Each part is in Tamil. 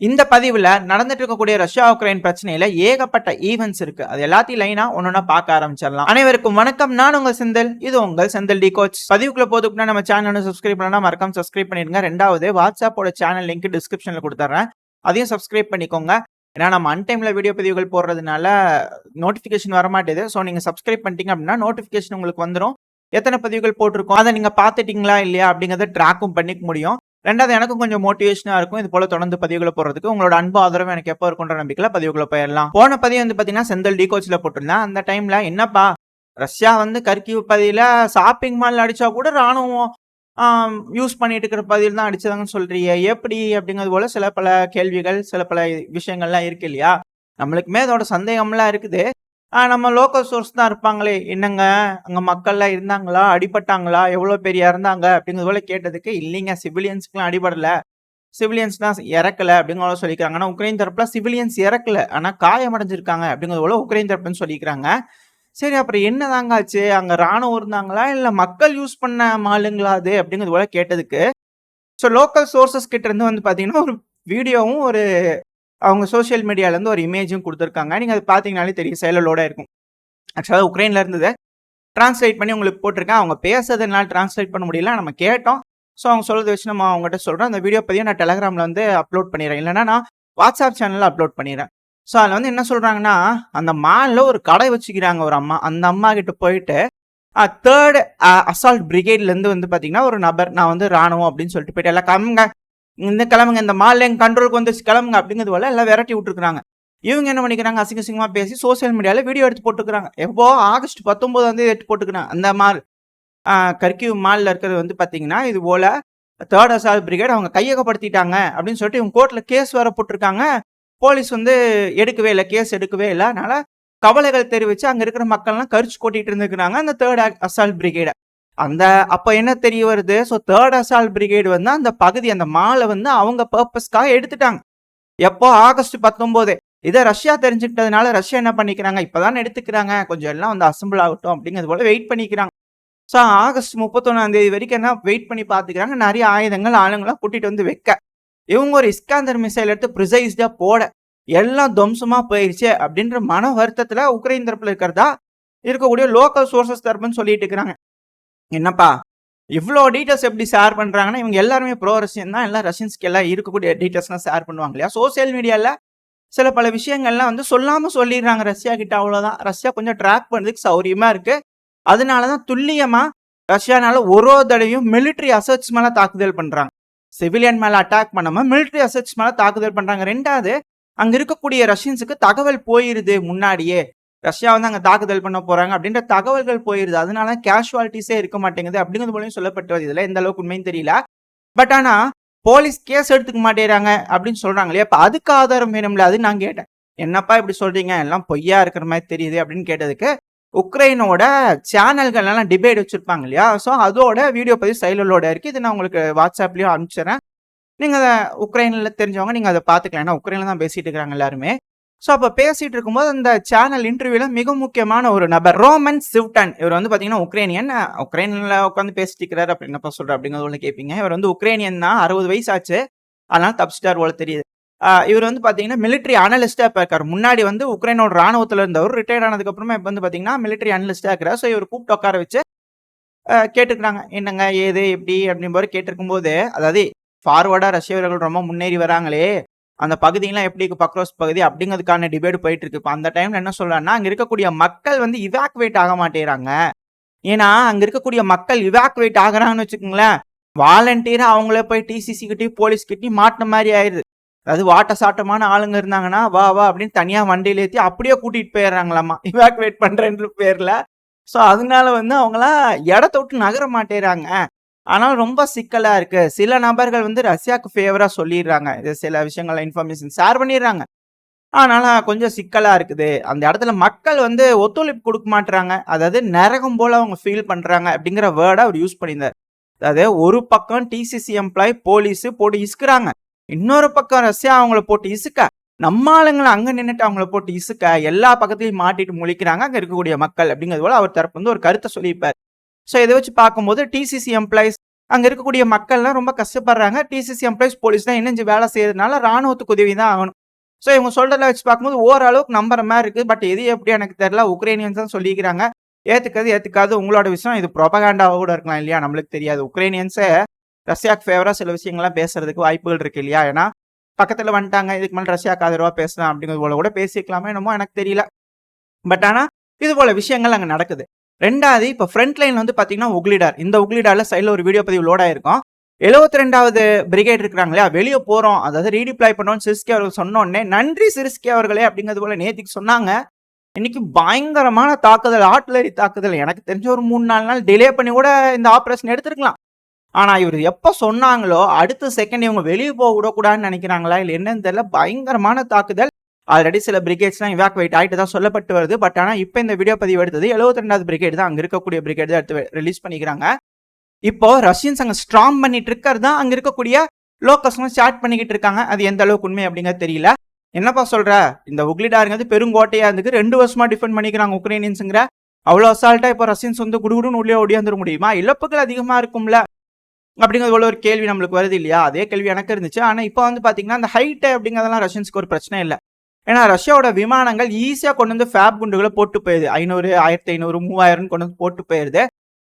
இந்த பதிவில் நடந்துட்டு இருக்கக்கூடிய ரஷ்யா உக்ரைன் பிரச்சனையில ஏகப்பட்ட ஈவெண்ட்ஸ் இருக்கு. அது எல்லாத்தையும் லைனா ஒன்னொன்னா பார்க்க ஆரம்பிச்சிடலாம். அனைவருக்கும் வணக்கம். நான் உங்க செந்தில். இது உங்கள் செந்தில் டி கோச். பதிவுக்குள்ள போதுக்குன்னா நம்ம சேனல் சப்ஸ்கிரைப் பண்ணா மறக்காம சப்ஸ்கிரைப் பண்ணிடுங்க. ரெண்டாவது வாட்ஸ்அப்போட சேனல் லிங்க் டிஸ்கிரிப்ஷன்ல கொடுத்துறேன். அதையும் சப்ஸ்கிரைப் பண்ணிக்கோங்க. ஏன்னா நம்ம அன்டைம்ல வீடியோ பதிவுகள் போடுறதுனால நோட்டிஃபிகேஷன் வர மாட்டேது. ஸோ நீங்க சப்ஸ்கிரைப் பண்ணிட்டீங்க அப்படின்னா நோட்டிஃபிகேஷன் உங்களுக்கு வந்துடும் எத்தனை பதிவுகள் போட்டிருக்கோம்? அதை நீங்க பார்த்துட்டிங்களா இல்லையா அப்படிங்கறத ட்ராக்கும் பண்ணிக்க முடியும். ரெண்டாவது எனக்கும் கொஞ்சம் மோட்டிவேஷனா இருக்கும். இது போல தொடர்ந்து பதிவுகளை போடுறதுக்கு உங்களோட அன்பு ஆதரவு எனக்கு எப்போ இருக்குன்ற நம்பிக்கையில பதிவுகளை போயிடலாம். போன பதிவு வந்து பாத்தீங்கன்னா செந்தல் டீ கோச்சில் போட்டிருந்தேன். அந்த டைம்ல என்னப்பா ரஷ்யா வந்து கர்கிவ் பதியில ஷாப்பிங் மால் அடிச்சா கூட ராணுவம் யூஸ் பண்ணிட்டு இருக்கிற பதில் தான் அடிச்சதாங்கன்னு சொல்றீங்க எப்படி? அப்படிங்கிறது போல சில பல கேள்விகள் சில பல விஷயங்கள்லாம் இருக்கு இல்லையா? நம்மளுக்குமே அதோட சந்தேகம்லாம் இருக்குது. நம்ம லோக்கல் சோர்ஸ் தான் இருப்பாங்களே. என்னங்க? அங்கே மக்கள்லாம் இருந்தாங்களா? அடிபட்டாங்களா? எவ்வளோ பேர் இறந்தாங்க? அப்படிங்கிறது போல கேட்டதுக்கு இல்லைங்க சிவிலியன்ஸ்க்குலாம் அடிபடல. சிவிலியன்ஸ் தான் இறக்கல அப்படிங்கிற சொல்லிக்கிறாங்க. ஆனால் உக்ரைன் தரப்பில் சிவிலியன்ஸ் இறக்கல. ஆனால் காயமடைஞ்சிருக்காங்க அப்படிங்கிறது போல உக்ரைன் தரப்புன்னு சொல்லிக்கிறாங்க. சரி அப்புறம் என்னதாங்க ஆச்சு? அங்கே ராணுவம் இருந்தாங்களா? இல்லை மக்கள் யூஸ் பண்ண மாலுங்களா அது? அப்படிங்கிறது போல கேட்டதுக்கு. ஸோ லோக்கல் சோர்சஸ் கிட்ட இருந்து வந்து பார்த்தீங்கன்னா ஒரு வீடியோவும் ஒரு அவங்க சோஷியல் மீடியாவிலேருந்து ஒரு இமேஜும் கொடுத்துருக்காங்க. நீங்கள் அது பார்த்தீங்கனாலே தெரியும். செயலோட இருக்கும். ஆக்சுவலாக உக்ரைனில் இருந்தது. டிரான்ஸ்லேட் பண்ணி உங்களுக்கு போட்டிருக்கேன். அவங்க பேசுறதுனால டிரான்ஸ்லேட் பண்ண முடியல. நம்ம கேட்டோம். ஸோ அவங்க சொல்கிறத வச்சு நம்ம அவங்ககிட்ட சொல்கிறோம் அந்த வீடியோ பதிவு நான் டெலகிராமில் வந்து அப்லோட் பண்ணிடுறேன். இல்லைனா நான் வாட்ஸ்அப் சேனலில் அப்லோட் பண்ணிடுறேன். ஸோ அதில் வந்து என்ன சொல்கிறாங்கன்னா அந்த மாலில் ஒரு கடை வச்சுக்கிறாங்க ஒரு அம்மா. அந்த அம்மா கிட்ட போயிட்டு தேர்டு அசால்ட் பிரிகேட்லேருந்து வந்து பார்த்தீங்கன்னா ஒரு நபர். நான் வந்து ராணுவம் அப்படின்னு சொல்லிட்டு போயிட்டு எல்லாம் கம்ங்க. இந்த கிளம்புங்க இந்த மால் எங்கள் கண்ட்ரோலுக்கு வந்து கிளம்புங்க அப்படிங்கிறது போல எல்லாம் விரட்டி விட்டுருக்காங்க இவங்க என்ன பண்ணிக்கிறாங்க அசிங்க அசிங்கமாக பேசி சோசியல் மீடியாவில் வீடியோ எடுத்து போட்டுக்கிறாங்க. எப்போ? ஆகஸ்ட் பத்தொம்போது தேதி எடுத்து போட்டுக்கிறாங்க. அந்த மால் கர்கிவ் மாலில் இருக்கிறது வந்து பார்த்தீங்கன்னா இது போல் தேர்ட் அசால் பிரிகேட் அவங்க கையகப்படுத்திட்டாங்க அப்படின்னு சொல்லிட்டு இவங்க கோர்ட்டில் கேஸ் வேற போட்டிருக்காங்க. போலீஸ் வந்து எடுக்கவே இல்லை கேஸ் எடுக்கவே இல்லை. அதனால் கவலைகள் தெரிவித்து அங்கே இருக்கிற மக்கள்லாம் கரிச்சு கொட்டிகிட்டு இருந்துக்கிறாங்க அந்த தேர்ட் அசால்ட் பிரிகேடை அந்த அப்ப என்ன தெரிய வருது? ஸோ தேர்ட் அசால்ட் பிரிகேடு வந்து அந்த பகுதி அந்த மாலை வந்து அவங்க பர்பஸ்க்காக எடுத்துட்டாங்க. எப்போ? ஆகஸ்ட் பத்தொம்போது. இதை ரஷ்யா தெரிஞ்சுக்கிட்டதுனால ரஷ்யா என்ன பண்ணிக்கிறாங்க? இப்போதான் எடுத்துக்கிறாங்க. கொஞ்சம் எல்லாம் வந்து அசம்பிள் ஆகட்டும் அப்படிங்கிறது போல வெயிட் பண்ணிக்கிறாங்க. ஸோ ஆகஸ்ட் முப்பத்தொன்னாம் தேதி வரைக்கும் என்ன வெயிட் பண்ணி பார்த்துக்கிறாங்க? நிறைய ஆயுதங்கள் ஆளுங்களாம் கூட்டிகிட்டு வந்து வைக்க. இவங்க ஒரு இஸ்காந்தர் மிசைல் எடுத்து ப்ரிசைஸ்டாக போட. எல்லாம் துவம்சமாக போயிருச்சு அப்படின்ற மன வருத்தத்தில் உக்ரைன் தரப்பில் இருக்கிறதா? இருக்கக்கூடிய லோக்கல் சோர்சஸ் தரப்புன்னு சொல்லிட்டு இருக்கிறாங்க. என்னப்பா? இவ்வளோ டீட்டெயில்ஸ் எப்படி ஷேர் பண்ணுறாங்கன்னா இவங்க எல்லாருமே ப்ரோ ரஷ்யன் தான். எல்லாம் ரஷ்யன்ஸ்க்கு எல்லாம் இருக்கக்கூடிய டீட்டெயில்ஸ்லாம் ஷேர் பண்ணுவாங்க இல்லையா? சோசியல் மீடியாவில் சில பல விஷயங்கள்லாம் வந்து சொல்லாமல் சொல்லிடுறாங்க ரஷ்யா கிட்ட அவ்வளோதான் ரஷ்யா கொஞ்சம் ட்ராக் பண்ணுறதுக்கு சௌரியமாக இருக்குது அதனால தான் துல்லியமாக ரஷ்யானால ஒரு ஒரு தடவையும் மிலிட்ரி அசர்ட்ஸ் மேலே தாக்குதல் பண்ணுறாங்க சிவிலியன் மேலே அட்டாக் பண்ணாமல் மிலிட்ரி அசர்ட்ஸ் மேலே தாக்குதல் பண்ணுறாங்க ரெண்டாவது அங்கே இருக்கக்கூடிய ரஷ்யன்ஸுக்கு தகவல் போயிருது முன்னாடியே. ரஷ்யா வந்து அங்கே தாக்குதல் பண்ண போகிறாங்க அப்படின்ற தகவல்கள் போயிருது. அதனால கேஷுவாலிட்டிஸே இருக்க மாட்டேங்குது அப்படிங்கிறது போலையும் சொல்லப்பட்டு வருது இதுல எந்த அளவுக்கு உண்மையும் தெரியல. பட் ஆனால் போலீஸ் கேஸ் எடுத்துக்க மாட்டேறாங்க அப்படின்னு சொல்கிறாங்க இல்லையா? அப்போ அதுக்கு ஆதாரம் வேணும்ல? அது நான் கேட்டேன். என்னப்பா இப்படி சொல்கிறீங்க எல்லாம் பொய்யா இருக்கிற மாதிரி தெரியுது அப்படின்னு கேட்டதுக்கு உக்ரைனோட சேனல்கள் எல்லாம் டிபேட் வச்சிருப்பாங்க இல்லையா? ஸோ அதோட வீடியோ பதிவு செயலோட இருக்குது இது நான் உங்களுக்கு வாட்ஸ்அப்லேயும் அனுப்பிச்சிடறேன். நீங்கள் அதை உக்ரைனில் தெரிஞ்சவங்க நீங்கள் அதை பார்த்துக்கலாம். ஏன்னா உக்ரைனில் தான் பேசிகிட்டு இருக்கிறாங்க எல்லாருமே. ஸோ அப்போ பேசிகிட்டு இருக்கும்போது அந்த சேனல் இன்டர்வியூவில் மிக முக்கியமான ஒரு நபர் ரோமன் சிவ்டன் இவர் வந்து பார்த்தீங்கன்னா உக்ரைனியன். உக்ரைனில் உட்காந்து பேசிட்டு இருக்கிறார். அப்படின்னு என்னப்பா சொல்கிற அப்படிங்கிறது ஒன்று கேட்பீங்க இவர் வந்து உக்ரைனியன் தான். அறுபது வயசு ஆச்சு. அதனால் தப்ஸ்டார் போல தெரியுது. இவர் வந்து பார்த்தீங்கன்னா மிலிட்ரி அனலிஸ்டாக இப்போ இருக்கார். முன்னாடி வந்து உக்ரைனோட ராணுவத்தில் இருந்தவர். ரிட்டையர்ட் ஆனதுக்கப்புறமா இப்போ வந்து பார்த்தீங்கன்னா மிலிட்ரி அனலிஸ்டாக இருக்கிறார். ஸோ இவர் கூப்பிட்டு உட்கார வச்சு கேட்டுக்கிறாங்க. என்னங்க ஏது எப்படி அப்படின்னு கேட்டிருக்கும்போது அதாவது ஃபார்வர்டாக ரஷ்ய வீரர்கள் ரொம்ப முன்னேறி வராங்களே. அந்த பகுதியெல்லாம் எப்படி இருக்கு? பக்ரோஸ் பகுதி அப்படிங்கிறதுக்கான டிபேட் போயிட்டு இருக்கு இப்போ அந்த டைம்ல என்ன சொல்றாங்கன்னா அங்க இருக்கக்கூடிய மக்கள் வந்து இவாக்குவேட் ஆக மாட்டேறாங்க. ஏன்னா அங்க இருக்கக்கூடிய மக்கள் இவாக்குவேட் ஆகுறாங்கன்னு வச்சுக்கோங்களேன் வாலண்டியரா அவங்களே போய் டிசிசி கிட்டயும் போலீஸ் மாட்டின மாதிரி ஆயிடுது அதாவது வாட்ட சாட்டமான ஆளுங்க இருந்தாங்கன்னா வா வா அப்படின்னு தனியா வண்டியில ஏற்றி அப்படியே கூட்டிட்டு போயிடுறாங்களாமா. இவாக்குவேட் பண்றேன்ற பேர்ல. ஸோ அதனால வந்து அவங்களாம் இடத்த விட்டு நகர மாட்டேறாங்க. ஆனால் ரொம்ப சிக்கலாக இருக்குது சில நபர்கள் வந்து ரஷ்யாவுக்கு ஃபேவராக சொல்லிடுறாங்க. இது சில விஷயங்கள் இன்ஃபர்மேஷன் ஷேர் பண்ணிடுறாங்க. ஆனால் கொஞ்சம் சிக்கலாக இருக்குது. அந்த இடத்துல மக்கள் வந்து ஒத்துழைப்பு கொடுக்க மாட்டுறாங்க அதாவது நரகம் போல் அவங்க ஃபீல் பண்ணுறாங்க அப்படிங்கிற வேர்டை அவர் யூஸ் பண்ணியிருந்தார். அதாவது ஒரு பக்கம் டிசிசி எம்ப்ளாய் போலீஸு போட்டு இசுக்குறாங்க. இன்னொரு பக்கம் ரஷ்யா அவங்கள போட்டு இசுக்க. நம்ம ஆளுங்களை அங்கே நின்றுட்டு அவங்கள போட்டு இசுக்க. எல்லா பக்கத்துலையும் மாட்டிட்டு முழிக்கிறாங்க. அங்கே இருக்கக்கூடிய மக்கள் அப்படிங்கிறது போல அவர் தரப்பு வந்து ஒரு கருத்தை சொல்லியிருப்பார். ஸோ இதை வச்சு பார்க்கும்போது டிசிசி எம்ப்ளாயிஸ் அங்கே இருக்கக்கூடிய மக்கள்லாம் ரொம்ப கஷ்டப்படுறாங்க. டிசிசி எம்ப்ளாயிஸ் போலீஸ் தான் இணைஞ்சு வேலை செய்யறதுனால ராணுவத்துக்கு உதவி தான் ஆகணும். ஸோ இவங்க சொல்றத வச்சு பார்க்கும்போது ஓரளவுக்கு நம்புற மாதிரி இருக்குது. பட் எது எப்படி எனக்கு தெரியல உக்ரைனியன்ஸ் தான் சொல்லிக்கிறாங்க. ஏற்றுக்காது ஏற்றுக்காது உங்களோட விஷயம். இது ப்ரொபகாண்டாவா கூட இருக்கலாம் இல்லையா? நம்மளுக்கு தெரியாது. உக்ரைனியன்ஸே ரஷ்யாக்கு ஃபேவராக சில விஷயங்கள்லாம் பேசுறதுக்கு வாய்ப்புகள் இருக்கு இல்லையா? ஏன்னா பக்கத்தில் வந்துட்டாங்க இதுக்கு மேலே ரஷ்யா ஆதரவா பேசலாம் அப்படிங்கிறது போல கூட பேசிக்கலாமே என்னமோ எனக்கு தெரியல. பட் ஆனால் இது போல விஷயங்கள் அங்கே நடக்குது. ரெண்டாவது இப்போ ஃப்ரண்ட் லைன் வந்து பார்த்தீங்கன்னா உக்லிடார் இந்த உக்லிடாரில் சைடில் ஒரு வீடியோ பதிவு லோட் ஆயிருக்கும். எழுபத்தி ரெண்டாவது பிரிகேட் இருக்கிறாங்க இல்லையா? வெளியே போகிறோம் அதாவது ரீடிப்ளை பண்ணோம்னு சிரிஸ்கே அவர்கள் சொன்னோடனே நன்றி சிரிஸ்கே அவர்களே அப்படிங்கிறது போல நேத்திக்கு சொன்னாங்க. இன்னைக்கு பயங்கரமான தாக்குதல் ஆர்ட்லரி தாக்குதல். எனக்கு தெரிஞ்ச ஒரு மூணு நாலு நாள் டிலே பண்ணி கூட இந்த ஆப்ரேஷன் எடுத்துருக்கலாம். ஆனால் இவர் எப்போ சொன்னாங்களோ அடுத்த செகண்ட் இவங்க வெளியே போக விடக்கூடாதுன்னு நினைக்கிறாங்களா? இல்லை என்னன்னு தெரியல. பயங்கரமான தாக்குதல். ஆல்ரெடி சில பிரிகேட்ஸ்லாம் இவாக்குவேட் ஆகிட்டு தான் சொல்லப்பட்டு வருது. பட் ஆனால் இப்போ இந்த வீடியோ பதிவு எடுத்தது எழுபத்தி ரெண்டாவது பிரிகேட் தான். அங்கே இருக்கக்கூடிய பிரிகேட் தான் எடுத்து ரிலீஸ் பண்ணிக்கிறாங்க. இப்போ ரஷ்யன்ஸ் அங்கே ஸ்ட்ராங் பண்ணிட்டு இருக்கிறது தான் அங்கே இருக்கக்கூடிய லோக்கஸ்லாம் ஸ்டார்ட் பண்ணிக்கிட்டு இருக்காங்க. அது எந்த அளவுக்கு உண்மை அப்படிங்கிறது தெரியல. என்னப்பா சொல்ற? இந்த உக்லிடாருங்கிறது பெருங்கோட்டையா இருந்துக்கு ரெண்டு வருஷமா டிஃபெண்ட் பண்ணிக்கிறாங்க உக்ரைனியன்ஸுங்கிற. அவ்வளோ அசால்ட்டா இப்போ ரஷ்யன்ஸ் வந்து குடுகுடுன்னு உள்ளே ஓடியாந்துட முடியுமா? இழப்புகள் அதிகமாக இருக்கும்ல. அப்படிங்கிறது போல ஒரு கேள்வி நம்மளுக்கு வருது இல்லையா? அதே கேள்வி எனக்கு இருந்துச்சு. ஆனால் இப்போ வந்து பார்த்தீங்கன்னா அந்த ஹைட்டு அப்படிங்கிறதெல்லாம் ரஷ்யன்ஸ்க்கு ஒரு பிரச்சனை இல்லை. ஏன்னா ரஷ்யாவோட விமானங்கள் ஈஸியாக கொண்டு வந்து ஃபேப் குண்டுகளை போட்டு போயிருது. ஐநூறு ஆயிரத்தி ஐநூறு மூவாயிரம் கொண்டு வந்து போட்டு போயிருது.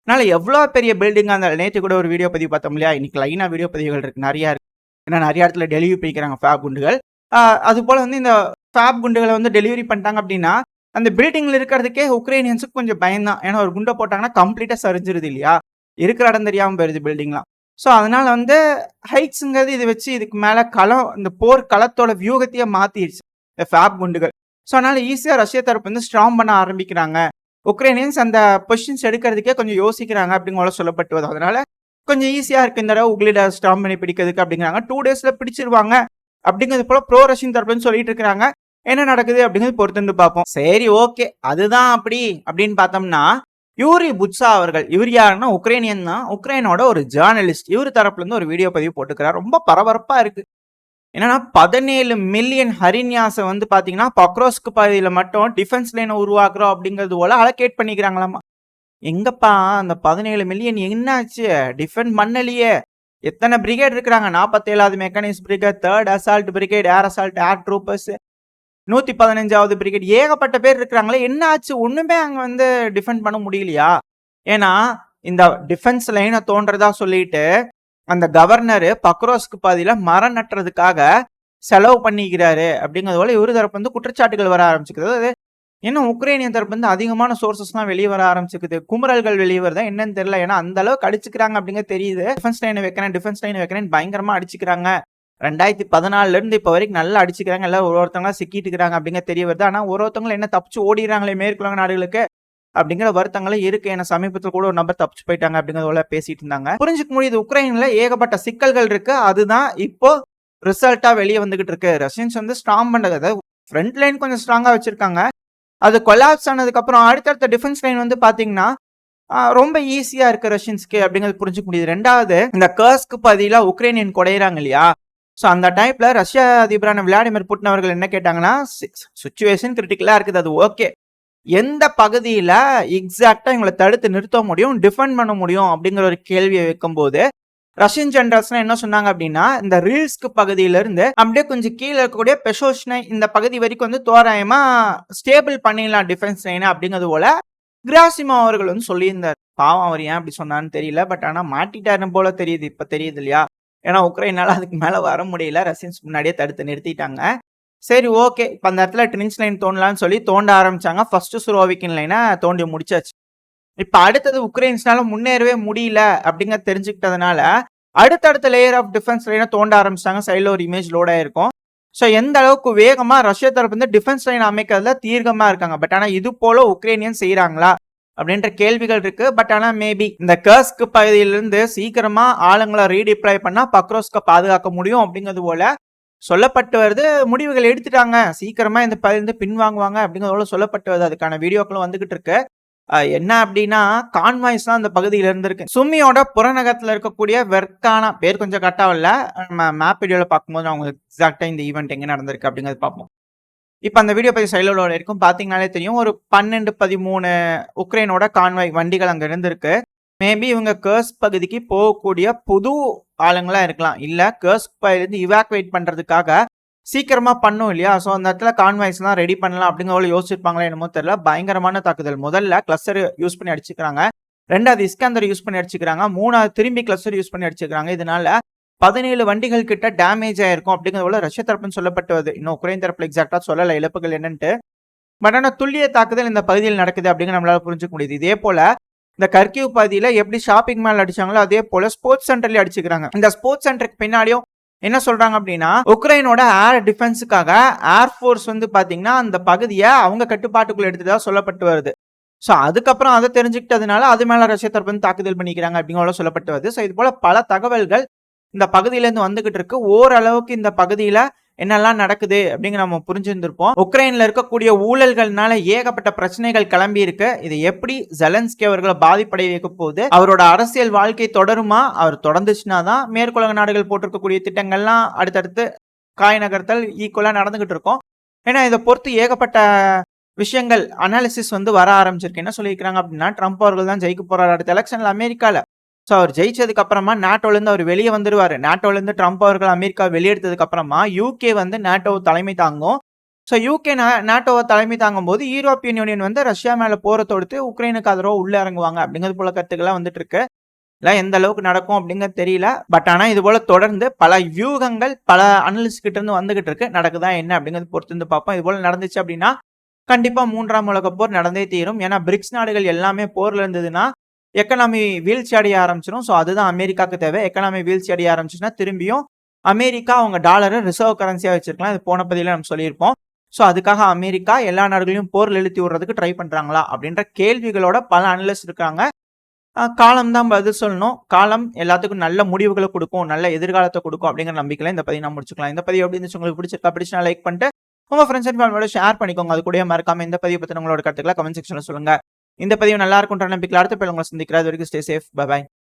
அதனால் எவ்வளோ பெரிய பில்டிங்காக அந்த நேற்று கூட ஒரு வீடியோ பதிவு பார்த்தோம் இல்லையா? இன்னைக்கு லைனாக வீடியோ பதிவுகள் இருக்குது நிறையா இருக்கு. ஏன்னா நிறைய இடத்துல டெலிவரி பண்ணிக்கிறாங்க ஃபேப் குண்டுகள். அதுபோல் அது வந்து இந்த ஃபேப் குண்டுகளை வந்து டெலிவரி பண்ணிட்டாங்க அப்படின்னா அந்த பில்டிங்கில் இருக்கிறதுக்கே உக்ரைனியன்ஸுக்கு கொஞ்சம் பயம்தான். ஏன்னா ஒரு குண்டை போட்டாங்கன்னா கம்ப்ளீட்டாக சரிஞ்சிருது இல்லையா? இருக்கிற இடம் தெரியாமல் போயிருது பில்டிங்லாம் ஸோ அதனால் வந்து ஹைட்ஸுங்கிறது இதை வச்சு இதுக்கு மேலே களம் இந்த போர் களத்தோட வியூகத்தையே மாற்றிடுச்சு ஃபேப் குண்டுகள். ஸோ அதனால் ஈஸியாக ரஷ்ய தரப்பு வந்து ஸ்ட்ராங் பண்ண ஆரம்பிக்கிறாங்க. உக்ரைனியன்ஸ் அந்த பொசிஷன்ஸ் எடுக்கிறதுக்கே கொஞ்சம் யோசிக்கிறாங்க அப்படிங்கிற சொல்லப்பட்டு வருது அதனால் கொஞ்சம் ஈஸியாக இருக்குது இந்த தடவை உக்லிட ஸ்ட்ராங் பண்ணி பிடிக்கிறதுக்கு அப்படிங்கிறாங்க. டூ டேஸில் பிடிச்சிருவாங்க. அப்படிங்கிறது போல் ப்ரோ ரஷ்யன் தரப்புன்னு சொல்லிட்டு இருக்கிறாங்க. என்ன நடக்குது அப்படிங்கிறது பொறுத்து வந்து பார்ப்போம். சரி ஓகே அதுதான் அப்படி அப்படின்னு பார்த்தோம்னா யூரி புட்சா அவர்கள் இவர் யாருன்னா உக்ரைனியன் தான். உக்ரைனோட ஒரு ஜேர்னலிஸ்ட் இவர் தரப்புலேருந்து ஒரு வீடியோ பதிவு போட்டுக்கிறார். ரொம்ப பரபரப்பாக இருக்குது என்னன்னா பதினேழு மில்லியன் ஹரின்யாஸை வந்து பார்த்தீங்கன்னா பக்ரோஸ்க்கு பகுதியில் மட்டும் டிஃபென்ஸ் லைனை உருவாக்குறோம் அப்படிங்கிறது போல அலோகேட் பண்ணிக்கிறாங்களாமா? எங்கப்பா அந்த பதினேழு மில்லியன் என்னாச்சு? டிஃபெண்ட் பண்ணலையே. எத்தனை பிரிகேட் இருக்கிறாங்க? நாற்பத்தேழாவது mechanics brigade third assault brigade air assault air troopers நூற்றி பதினஞ்சாவது பிரிகேட் ஏகப்பட்ட பேர் இருக்கிறாங்களே. என்ன ஆச்சு அங்கே வந்து டிஃபெண்ட் பண்ண முடியலையா? ஏன்னா இந்த டிஃபென்ஸ் லைனை தோன்றதா சொல்லிட்டு அந்த கவர்னர் பக்ரோஸ்க்கு பாதியில் மரம் நட்டுறதுக்காக செலவு பண்ணிக்கிறாரு அப்படிங்கிறது போல இவரு தரப்பு வந்து குற்றச்சாட்டுகள் வர ஆரம்பிச்சுக்கிறது அது இன்னும் உக்ரைனியன் தரப்பு வந்து அதிகமான சோர்சஸ்லாம் வெளியே வர ஆரம்பிச்சுக்குது. குமுறல்கள் வெளியே வருதா என்னன்னு தெரியல. ஏன்னா அந்த அளவுக்கு அடிச்சுக்கிறாங்க அப்படிங்கிறது தெரியுது. டிஃபென்ஸ் லைனை வைக்கிறேன் டிஃபென்ஸ் லைன் வைக்கிறேன் பயங்கரமாக அடிச்சுக்கிறாங்க. ரெண்டாயிரத்தி பதினாலுல இருந்து இப்போ வரைக்கும் நல்லா அடிச்சுக்கிறாங்க. எல்லாம் ஒரு ஒருத்தவங்களா சிக்கிட்டு இருக்கிறாங்க அப்படிங்க தெரிய வருது. ஆனால் ஒரு ஒருத்தவங்களும் என்ன தப்பிச்சு ஓடிடுறாங்களே மேற்குலக நாடுகளுக்கு அப்படிங்கிற வருத்தங்களும் இருக்கு. ஏன்னா சமீபத்தில் கூட ஒரு நபர் தப்பிச்சு போயிட்டாங்க அப்படிங்கறத பேசிட்டு இருந்தாங்க. புரிஞ்சுக்க முடியுது உக்ரைன்ல ஏகப்பட்ட சிக்கல்கள் இருக்கு. அதுதான் இப்போ ரிசல்ட்டா வெளியே வந்துகிட்டு இருக்கு. ரஷ்யன்ஸ் வந்து ஸ்ட்ராங் பண்ணுறது ஃப்ரண்ட் லைன் கொஞ்சம் ஸ்ட்ராங்காக வச்சிருக்காங்க. அது கொலாப்ஸ் ஆனதுக்கப்புறம் அடுத்தடுத்த டிஃபென்ஸ் லைன் வந்து பார்த்தீங்கன்னா ரொம்ப ஈஸியாக இருக்கு ரஷ்யன்ஸ்க்கு அப்படிங்கிறது புரிஞ்சுக்க முடியுது. ரெண்டாவது இந்த கர்ஸ்க்கு பதிலாக உக்ரைனியன் குடையிறாங்க இல்லையா? ஸோ அந்த டைப்பில் ரஷ்யா அதிபரான விளாடிமிர் புட்டின் அவர்கள் என்ன கேட்டாங்கன்னா சுச்சுவேஷன் கிரிட்டிக்கலாக இருக்குது. அது ஓகே எந்த பகுதியில் எக்ஸாக்டாக இவங்களை தடுத்து நிறுத்த முடியும் டிஃபெண்ட் பண்ண முடியும் அப்படிங்கிற ஒரு கேள்வியை வைக்கும்போது ரஷ்யன் ஜென்ரல்ஸ்னா என்ன சொன்னாங்க அப்படின்னா இந்த ரீல்ஸ்க்கு பகுதியிலிருந்து அப்படியே கொஞ்சம் கீழே இருக்கக்கூடிய பெஷோஷ்னை இந்த பகுதி வரைக்கும் வந்து தோராயமா ஸ்டேபிள் பண்ணிடலாம் டிஃபென்ஸ் லைன் அப்படிங்கிறது போல கிராசிமா அவர்கள் வந்து சொல்லியிருந்தார். பாவம் அவர் ஏன் அப்படி சொன்னான்னு தெரியல பட் ஆனால் மாட்டிட்டாருன்னு போல தெரியுது இப்போ தெரியுது இல்லையா? ஏன்னா உக்ரைனால அதுக்கு மேலே வர முடியல ரஷ்யன்ஸ் முன்னாடியே தடுத்து நிறுத்திட்டாங்க. சரி ஓகே. இப்போ அந்த இடத்துல ட்ரின்ஸ் லைன் தோண்டலான்னு சொல்லி தோண்ட ஆரம்பித்தாங்க ஃபஸ்ட்டு சுரோவிக்கின் லைனை தோண்டி முடிச்சாச்சு. இப்போ அடுத்தது உக்ரைன்ஸ்னால முன்னேறவே முடியல அப்படிங்க தெரிஞ்சுக்கிட்டதுனால அடுத்தடுத்த லேயர் ஆஃப் டிஃபென்ஸ் லைனை தோண்ட ஆரம்பிச்சாங்க. சைடில் ஒரு இமேஜ் லோட் ஆயிருக்கும். ஸோ எந்த அளவுக்கு வேகமாக ரஷ்யா தரப்பு வந்து டிஃபென்ஸ் லைன் அமைக்கிறதுல தீர்க்கமாக இருக்காங்க. பட் ஆனால் இது போல உக்ரைனியன் செய்கிறாங்களா அப்படின்ற கேள்விகள் இருக்குது பட் ஆனால் மேபி இந்த கர்ஸ்க்கு பகுதியிலிருந்து சீக்கிரமாக ஆளுங்களை ரீடிப்ளை பண்ணால் பக்ரோஸ்க பாதுகாக்க முடியும் அப்படிங்கிறது போல சொல்லப்பட்டு வருது முடிவுகள் எடுத்துட்டாங்க. சீக்கிரமா இந்த பகிர்ந்து பின்வாங்குவாங்க அப்படிங்கிறது சொல்லப்பட்டு வருது. அதுக்கான வீடியோக்களும் வந்துகிட்டு இருக்கு. என்ன அப்படின்னா கான்வாய்ஸ் தான் அந்த பகுதியில் இருந்திருக்கு. சுமியோட புறநகரத்தில் இருக்கக்கூடிய வெர்கானா பேர் கொஞ்சம் கட்டாவில்ல நம்ம மேப் வீடியோவில் பார்க்கும்போது அவங்க எக்ஸாக்டாக இந்த ஈவெண்ட் எங்கே நடந்திருக்கு அப்படிங்கிறது பார்ப்போம். இப்போ அந்த வீடியோ பற்றி சைலோட இருக்கும். பார்த்தீங்கனாலே தெரியும். ஒரு பன்னெண்டு பதிமூணு உக்ரைனோட கான்வாய் வண்டிகள் அங்கே இருந்திருக்கு. மேபி இவங்க கர்ஸ் பகுதிக்கு போகக்கூடிய புது ஆளுங்களா இருக்கலாம். இல்லை கர்ஸ் பகுதியிலேருந்து இவாக்குவேட் பண்ணுறதுக்காக சீக்கிரமாக பண்ணும் இல்லையா? ஸோ அந்த இடத்துல கான்வாய்ஸ்லாம் ரெடி பண்ணலாம் அப்படிங்கிற யோசிச்சிருப்பாங்களே என்னமோ தெரியல. பயங்கரமான தாக்குதல். முதல்ல கிளஸ்டர் யூஸ் பண்ணி அடிச்சுக்கிறாங்க. ரெண்டாவது இஸ்கந்தர் யூஸ் பண்ணி அடிச்சுக்கிறாங்க. மூணாவது திரும்பி கிளஸ்டர் யூஸ் பண்ணி அடிச்சுக்கிறாங்க. இதனால பதினேழு வண்டிகள் கிட்ட டேமேஜ் ஆயிருக்கும் அப்படிங்கிறது போல ரஷ்ய தரப்புன்னு சொல்லப்பட்டு வருது இன்னும் உக்ரைன் தரப்புல எக்ஸாக்டா சொல்லல. இழப்புகள் என்னன்ட்டு. பட் ஆனால் துல்லிய தாக்குதல் இந்த பகுதியில் நடக்குது அப்படிங்கிற நம்மளால புரிஞ்சுக்க முடியுது. இதே போல இந்த கர்கிவ் பகுதியில எப்படி ஷாப்பிங் மால் அடிச்சாங்களோ அதே போல ஸ்போர்ட்ஸ் சென்டர்லயும் அடிச்சுக்கிறாங்க. இந்த ஸ்போர்ட்ஸ் சென்டருக்கு பின்னாடியும் என்ன சொல்றாங்க அப்படின்னா உக்ரைனோட ஏர் டிஃபென்ஸுக்காக ஏர்ஃபோர்ஸ் வந்து பாத்தீங்கன்னா அந்த பகுதியை அவங்க கட்டுப்பாட்டுக்குள்ள எடுத்ததா சொல்லப்பட்டு வருது. ஸோ அதுக்கப்புறம் அதை தெரிஞ்சுக்கிட்டதுனால அது மேல ரஷ்ய தரப்பு வந்து தாக்குதல் பண்ணிக்கிறாங்க அப்படிங்கிற சொல்லப்பட்டு வருது. ஸோ இது போல பல தகவல்கள் இந்த பகுதியிலேருந்து வந்துகிட்டு இருக்கு. ஓரளவுக்கு இந்த பகுதியில என்னெல்லாம் நடக்குது அப்படிங்கிற நம்ம புரிஞ்சிருந்திருப்போம். உக்ரைனில் இருக்கக்கூடிய ஊழல்கள்னால ஏகப்பட்ட பிரச்சனைகள் கிளம்பி இருக்கு. இது எப்படி ஜெலன்ஸ்கி அவர்களை பாதிப்படைய வைக்க போகுது? அவரோட அரசியல் வாழ்க்கை தொடருமா? அவர் தொடர்ந்துச்சுன்னா தான் மேற்குலக நாடுகள் போட்டிருக்கக்கூடிய திட்டங்கள்லாம் அடுத்தடுத்து காய் நகர்த்தல் ஈக்குவலாக நடந்துகிட்டு இருக்கும். ஏன்னா இதை பொறுத்து ஏகப்பட்ட விஷயங்கள் அனாலிசிஸ் வந்து வர ஆரம்பிச்சிருக்கு. என்ன சொல்லியிருக்கிறாங்க அப்படின்னா ட்ரம்ப் அவர்கள் தான் ஜெயிக்க போறாரு அடுத்த எலெக்ஷன்ல அமெரிக்கால. ஸோ அவர் ஜெயிச்சதுக்கு அப்புறமா நாட்டோலேருந்து அவர் வெளியே வந்துடுவார் நாட்டோலேருந்து ட்ரம்ப் அவர்கள் அமெரிக்கா வெளியெடுத்ததுக்கு அப்புறமா யூகே வந்து நாட்டோ தலைமை தாங்கும். ஸோ யூகே நாட்டோவை தலைமை தாங்கும் போது யூரோப்பியன் யூனியன் வந்து ரஷ்யா மேலே போரை தொடுத்து உக்ரைனுக்கு அதரோ உள்ளே இறங்குவாங்க அப்படிங்கிறது போல கருத்துக்கெல்லாம் வந்துட்டு இருக்கு இல்லை எந்த அளவுக்கு நடக்கும் அப்படிங்கிறது தெரியல. பட் ஆனால் இது போல தொடர்ந்து பல வியூகங்கள் பல அனலிஸ்ட் கிட்ட இருந்து வந்துகிட்டு இருக்கு. நடக்குதா என்ன அப்படிங்கிறது பொறுத்து இருந்து பார்ப்போம். இது போல நடந்துச்சு அப்படின்னா கண்டிப்பாக மூன்றாம் உலக போர் நடந்தே தீரும். ஏன்னா பிரிக்ஸ் நாடுகள் எல்லாமே போரில் இருந்ததுன்னா எக்கனாமி வீழ்ச்சி அடைய ஆரம்பிச்சிடும் ஸோ அதுதான் அமெரிக்காவுக்கு தேவை. எக்கனாமி வீழ்ச்சி அடைய ஆரம்பிச்சுன்னா திரும்பியும் அமெரிக்கா அவங்க டாலரை ரிசர்வ் கரன்சியாக வச்சிருக்கலாம். இது போன பதிவில் நம்ம சொல்லியிருப்போம். ஸோ அதுக்காக அமெரிக்கா எல்லா நாடுகளையும் போரில் இழுத்தி விடுறதுக்கு ட்ரை பண்ணுறாங்களா அப்படின்ற கேள்விகளோட பல அனலிஸ்ட் இருக்காங்க. காலம் தான் பதில் சொல்லணும். காலம் எல்லாத்துக்கும் நல்ல முடிவுகளை கொடுக்கும். நல்ல எதிர்காலத்தை கொடுக்கும் அப்படிங்கிற நம்பிக்கையில் இந்த பதிவு நான் முடிச்சுக்கலாம். இந்த பதிவு எப்படி இருந்துச்சு? உங்களுக்கு பிடிச்சிருக்கா? பிடிச்சினா லைக் பண்ணிட்டு உங்கள் ஃப்ரெண்ட்ஸ் அண்ட் ஃபேமிலியோட ஷேர் பண்ணிக்கோங்க. அது கூட மறக்காம இந்த பதிவு பற்றி உங்களோட கருத்துக்களை கமெண்ட் செக்ஷனில் சொல்லுங்கள் இந்த பதிவு நல்லா இருக்கும்ன்ற நம்பிக்கையில் அடுத்த பேர் உங்களை சந்திக்கிறது வரைக்கும் ஸ்டே சேஃப் பை